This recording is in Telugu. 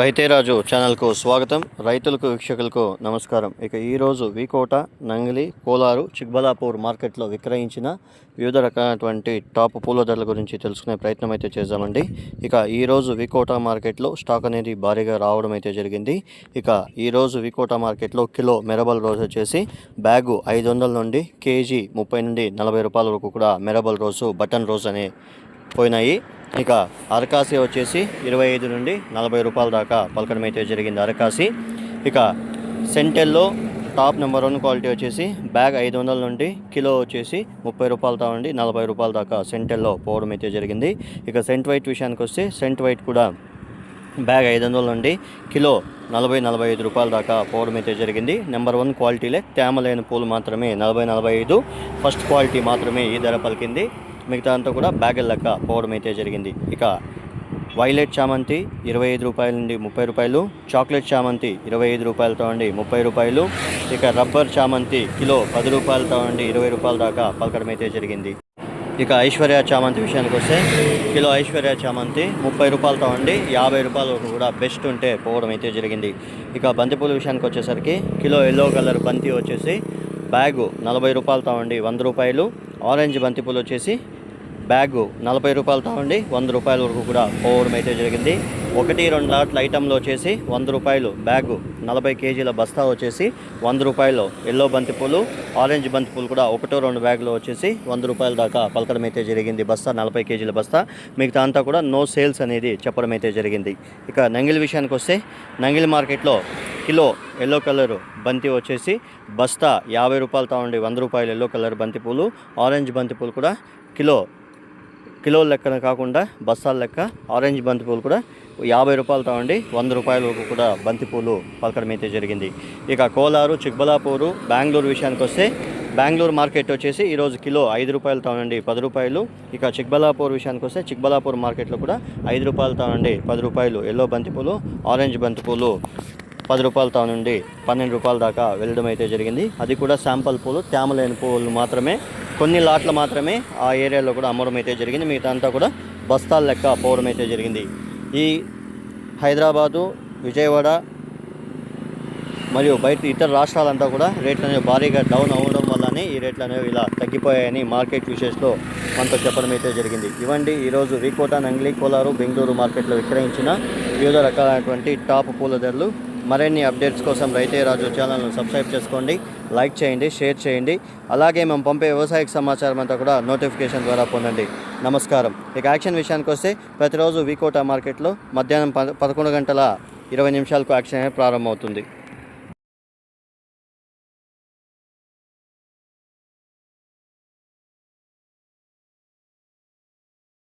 రైతేరాజు ఛానల్కు స్వాగతం. రైతులకు వీక్షకులకు నమస్కారం. ఇక ఈరోజు వికోట నంగిలి కోలారు చిక్బలాపూర్ మార్కెట్లో విక్రయించిన వివిధ రకాలైనటువంటి టాప్ పూల ధరల గురించి తెలుసుకునే ప్రయత్నం అయితే చేద్దామండి. ఇక ఈరోజు వికోట మార్కెట్లో స్టాక్ అనేది భారీగా రావడం అయితే జరిగింది. ఇక ఈరోజు వికోట మార్కెట్లో కిలో మెరబల్ రోజు వచ్చేసి బ్యాగు ఐదు వందల నుండి కేజీ ముప్పై నుండి నలభై రూపాయల వరకు కూడా మెరబల్ రోజు బటన్ రోజు అనే పోయినాయి. ఇక అరకాసి వచ్చేసి ఇరవై ఐదు నుండి నలభై రూపాయల దాకా పలకడం అయితే జరిగింది అరకాసి. ఇక సెంటెల్లో టాప్ నెంబర్ వన్ క్వాలిటీ వచ్చేసి బ్యాగ్ ఐదు వందల నుండి కిలో వచ్చేసి ముప్పై రూపాయలతో నుండి నలభై రూపాయల దాకా సెంటెల్లో పోవడం అయితే జరిగింది. ఇక సెంట్ వైట్ విషయానికి వస్తే సెంట్ వైట్ కూడా బ్యాగ్ ఐదు వందల నుండి కిలో నలభై నలభై ఐదు రూపాయల దాకా పోవడం అయితే జరిగింది. నెంబర్ వన్ క్వాలిటీలే తేమ లేని పూలు మాత్రమే నలభై నలభై ఐదు. ఫస్ట్ క్వాలిటీ మాత్రమే ఈ ధర పలికింది. మిగతా అంతా కూడా బ్యాగుల లెక్క పోవడం అయితే జరిగింది. ఇక వైలెట్ చామంతి ఇరవై ఐదు రూపాయల నుండి ముప్పై రూపాయలు చాక్లెట్ చామంతి ఇరవై ఐదు రూపాయలతో అండి ముప్పై రూపాయలు ఇక రబ్బర్ చామంతి కిలో పది రూపాయలతో అండి ఇరవై రూపాయల దాకా పలకడం అయితే జరిగింది. ఇక ఐశ్వర్య చామంతి విషయానికి వస్తే కిలో ఐశ్వర్య చామంతి ముప్పై రూపాయలతో అండి యాభై రూపాయల వరకు కూడా బెస్ట్ ఉంటే పోవడం అయితే జరిగింది. ఇక బంతిపూల విషయానికి వచ్చేసరికి కిలో ఎల్లో కలర్ బంతి వచ్చేసి బ్యాగు నలభై రూపాయలతో అండి వంద రూపాయలు ఆరెంజ్ బంతిపూలు వచ్చేసి బ్యాగు నలభై రూపాయలతో ఉండి వంద రూపాయల వరకు కూడా పోవడం అయితే జరిగింది. ఒకటి రెండు లాట్ల ఐటెంలో వచ్చేసి వంద రూపాయలు బ్యాగు నలభై కేజీల బస్తా వచ్చేసి వంద రూపాయలు ఎల్లో బంతిపూలు ఆరెంజ్ బంతిపూలు కూడా ఒకటో రెండు బ్యాగులు వచ్చేసి వంద రూపాయల దాకా పలకడం అయితే జరిగింది. బస్తా నలభై కేజీల బస్తా. మిగతా అంతా కూడా నో సేల్స్ అనేది చెప్పడం అయితే జరిగింది. ఇక నంగిలి విషయానికి వస్తే నంగిలి మార్కెట్లో కిలో ఎల్లో కలర్ బంతి వచ్చేసి బస్తా యాభై రూపాయలతో ఉండి వంద రూపాయలు ఎల్లో కలర్ బంతిపూలు ఆరెంజ్ బంతిపూలు కూడా కిలో కిలోల లెక్కన కాకుండా బస్తాల లెక్క ఆరెంజ్ బంతిపూలు కూడా యాభై రూపాయలతో ఉండి వంద రూపాయల వరకు కూడా బంతిపూలు పలకడం అయితే జరిగింది. ఇక కోలారు చిక్బలాపూరు బెంగళూరు విషయానికి వస్తే బెంగళూరు మార్కెట్ వచ్చేసి ఈరోజు కిలో ఐదు రూపాయలతో నుండి పది రూపాయలు. ఇక చిక్బలాపూర్ విషయానికి వస్తే చిక్బలాపూర్ మార్కెట్లో కూడా ఐదు రూపాయలతో నుండి పది రూపాయలు. ఎల్లో బంతిపూలు ఆరెంజ్ బంతిపూలు పది రూపాయలతో నుండి పన్నెండు రూపాయల దాకా వెళ్ళడం అయితే జరిగింది. అది కూడా శాంపల్ పూలు తేమ లేని పూలు మాత్రమే. కొన్ని లాట్లు మాత్రమే ఆ ఏరియాలో కూడా అమ్మడం అయితే జరిగింది. మిగతా అంతా కూడా బస్తాల లెక్క పోవడం అయితే జరిగింది. ఈ హైదరాబాదు విజయవాడ మరియు బయట ఇతర రాష్ట్రాలంతా కూడా రేట్లు అనేవి భారీగా డౌన్ అవ్వడం వల్లనే ఈ రేట్లు అనేవి ఇలా తగ్గిపోయాయని మార్కెట్ విషయంలో మనతో చెప్పడం అయితే జరిగింది. ఇవ్వండి ఈరోజు రీకోట నంగ్లీ కోలారు బెంగళూరు మార్కెట్లో విక్రయించిన వివిధ రకాలైనటువంటి టాప్ పూల ధరలు మరిన్ని అప్డేట్స్ కోసం రైతే రాజు ఛానల్ను సబ్స్క్రైబ్ చేసుకోండి లైక్ చేయండి షేర్ చేయండి. అలాగే మేము పంపే వ్యవసాయక సమాచారం అంతా కూడా నోటిఫికేషన్ ద్వారా పొందండి. నమస్కారం. ఇక యాక్షన్ విషయానికి వస్తే ప్రతిరోజు వికోటా మార్కెట్లో మధ్యాహ్నం ప పదకొండు గంటల ఇరవై నిమిషాలకు యాక్షన్ ప్రారంభమవుతుంది.